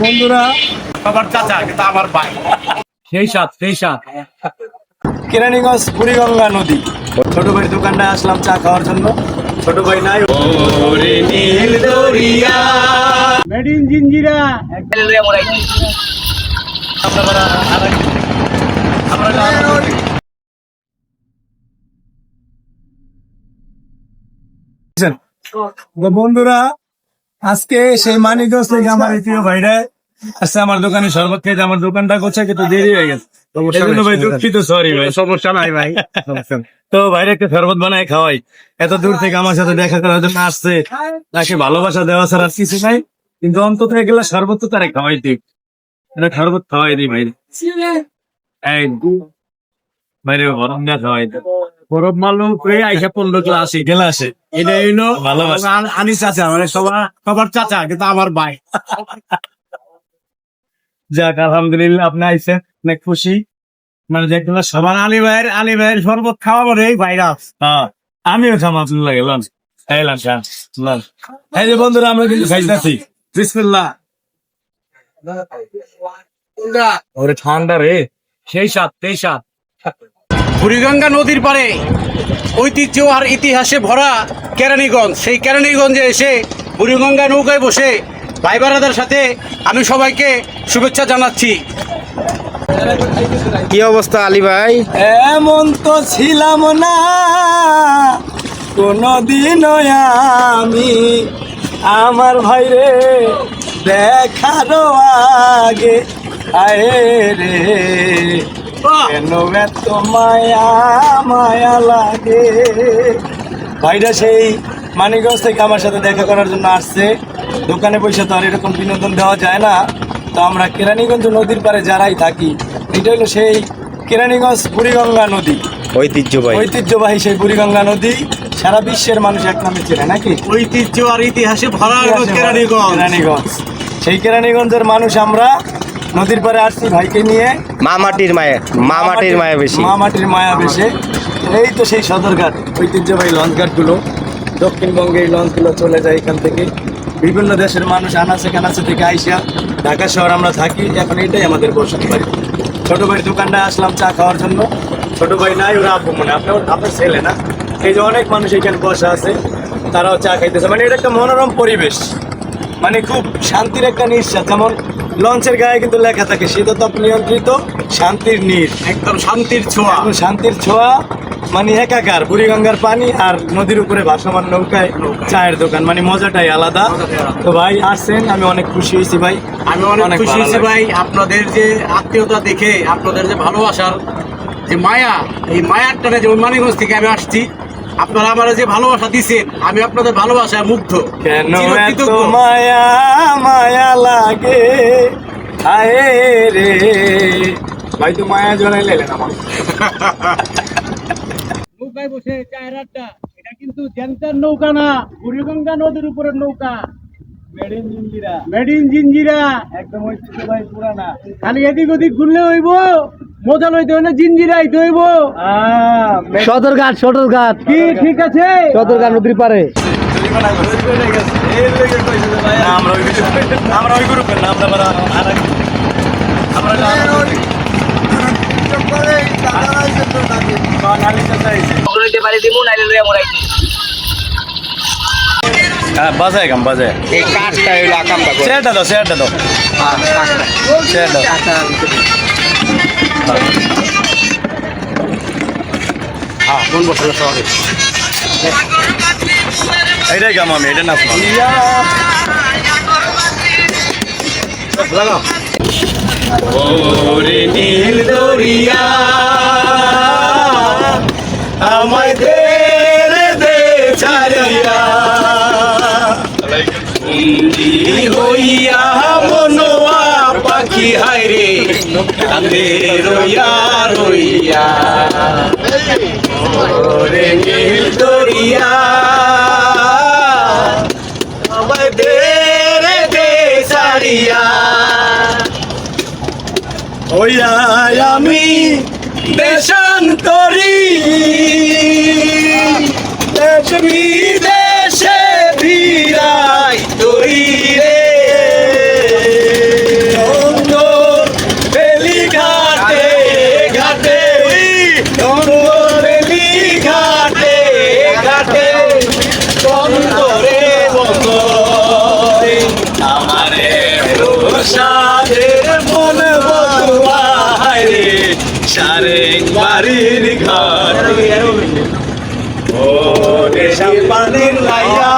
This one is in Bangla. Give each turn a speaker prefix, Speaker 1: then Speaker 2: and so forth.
Speaker 1: বন্ধুরা
Speaker 2: আমার চাচা কিন্তু আমার ভাই। সেই সাত সেই সাত।
Speaker 1: কেরানীগঞ্জ বুড়িগঙ্গা নদী। ছোট ভাই দোকানটা আসলাম চা খাওয়ার জন্য। ছোট ভাই নাই।
Speaker 2: ওরে নীল দরিয়া।
Speaker 1: Made in Jinjira. বন্ধুরা আজকে সেই মানিকগঞ্জ থেকে আমার প্রিয় ভাইরা আসছে আমার দোকানে শরবত খেতে আমার দোকানটা করছে কিন্তু দেরি হয়ে গেছে। এজন্য ভাই দুঃখিত সরি ভাই।
Speaker 2: সমস্যা নাই ভাই
Speaker 1: তো একটা শরবত বানায় খাওয়াই। এত দূর থেকে আমার সাথে দেখা করার জন্য আসছে। তাকে ভালোবাসা দেওয়া ছাড়া কিছু নাই। কিন্তু অন্তত এগুলা শরবত তো তারা খাওয়াই এটা শরবত খাওয়াই দিই ভাই এই বাইরে গরম না খাওয়াই দিই
Speaker 2: বরফ মালু করে আইসা পড়ল ক্লাসে
Speaker 1: গেলা আসে
Speaker 2: এটা হইল। আন- আনিস চাচা মানে সবার সবার চাচা কিন্তু আমার ভাই
Speaker 1: যাক আলহামদুলিল্লাহ আপনি আইসেন অনেক খুশি মানে দেখলাম সবার
Speaker 2: আলী ভাইয়ের আলী ভাইয়ের শরবত খাওয়া পরে এই ভাইরাস
Speaker 1: হ্যাঁ আমিও খাম আপনার গেলাম খাইলাম খান এই যে বন্ধুরা আমরা কিন্তু খাইতেছি বিসমিল্লাহ ওরে ঠান্ডা রে
Speaker 2: সেই সাত সেই সাত বুড়িগঙ্গা নদীর পারে ঐতিহ্য আর ইতিহাসে ভরা কেরানীগঞ্জ। সেই কেরানীগঞ্জে এসে বুড়িগঙ্গা নৌকায় বসে ভাই বারাদার সাথে আমি সবাইকে শুভেচ্ছা জানাচ্ছি।
Speaker 3: কি অবস্থা আলী ভাই?
Speaker 1: এমন তো ছিলাম না কোনদিন আমি আমার ভাই রে দেখার আগে আয়ে রে। কেন এত মায়া মায়া লাগে? ভাইরা সেই মানিকগঞ্জ থেকে আমার সাথে দেখা করার জন্য আসছে। দোকানে পয়সা তো আর এরকম বিনোদন দেওয়া যায় না। তো আমরা কেরানীগঞ্জ নদীর পারে যারাই থাকি এটা হলো সেই কেরানীগঞ্জ বুড়িগঙ্গা নদী।
Speaker 3: ঐতিহ্যবাহী।
Speaker 1: ঐতিহ্যবাহী সেই বুড়িগঙ্গা নদী। সারা বিশ্বের মানুষ এক নামে চেনে নাকি?
Speaker 2: ঐতিহ্য আর ইতিহাসে ভরা কেরানীগঞ্জ।
Speaker 1: কেরানীগঞ্জ। সেই কেরানীগঞ্জের মানুষ আমরা নদীর পারে আসছি ভাইকে নিয়ে।
Speaker 3: মা মাটির মায়া মা মাটির মায়া বেশি।
Speaker 1: মা মাটির মায়া বেশে। এই তো সেই সদরঘাট ঐতিহ্যবাহী লঞ্চ ঘাটগুলো দক্ষিণবঙ্গে এই লঞ্চগুলো চলে যায় এখান থেকে। বিভিন্ন দেশের মানুষ আনাচে কানাচে থেকে আইসা ঢাকা শহর আমরা থাকি। এখন এটাই আমাদের বসত বাড়ি। ছোট ভাইয়ের দোকানটা আসলাম চা খাওয়ার জন্য। ছোট ভাই নাই ওরা আপু মনে আপনার আপনার ছেলে না? এই যে অনেক মানুষ এখানে বসা আছে তারাও চা খাইতেছে। মানে এটা একটা মনোরম পরিবেশ। মানে খুব শান্তির একটা নিঃশ্বাস। যেমন লঞ্চের গায়ে কিন্তু লেখা থাকে শীততাপ নিয়ন্ত্রিত শান্তির নীর।
Speaker 2: একদম শান্তির ছোঁয়া।
Speaker 1: শান্তির ছোঁয়া মানে একাকার বুড়িগঙ্গার পানি আর নদীর উপরে ভাসমান নৌকায় চায়ের দোকান মানে মজাটাই আলাদা। তো ভাই আসছেন আমি অনেক খুশি হয়েছি ভাই।
Speaker 2: আমি অনেক খুশি হয়েছি ভাই আপনাদের যে আত্মীয়তা দেখে আপনাদের যে ভালোবাসার যে মায়া এই মায়ার টানে যে মানিগঞ্জ থেকে আমি আসছি আপনারা আমার যে ভালোবাসা দিচ্ছেন আমি আপনাদের ভালোবাসায় মুগ্ধ।
Speaker 1: কেন এত মায়া মায়া লাগে? আয়ে রে। ভাই তো মায়া জড়াই লেলেন আমার
Speaker 2: নৌকায় বসে চায়ের আড্ডা এটা কিন্তু জ্যান্তার নৌকা না বুড়িগঙ্গা নদীর উপরের নৌকা।
Speaker 1: Made in Jinjira
Speaker 2: made in Jinjira
Speaker 1: একদম ঐতিহ্যবাহী পুরানা।
Speaker 2: খালি এদিক ওদিক ঘুরলে হইব? মজা লইতে হইলে জিঞ্জিরাই হইব।
Speaker 1: আহ, made-
Speaker 3: সদরঘাট সদরঘাট।
Speaker 2: কি ঠিক আছে?
Speaker 3: সদরঘাট নদীর পারে
Speaker 1: হলো। হ্যাঁ। হ্যাঁ বাজায় গাম বাজায়।
Speaker 3: এই কাঠটা হইল আকামটা করে।
Speaker 1: দাও চেয়ারটা দাও। চেয়ার দাও।
Speaker 2: হ্যাঁ কোন বছর শহরে
Speaker 1: এইটাই গাম আমি এটা নাচ লাগাও
Speaker 2: নীল দরিয়া আমায় দে দে ছাড়িয়া হইয়া মনোয়া পাখি রে কান্দে রইয়া রইয়া। ওরে নীল দরিয়া। আমায় দে ছাড়িয়া
Speaker 1: ওইয়া আমি
Speaker 2: দেশান্তরী পানির লাইয়া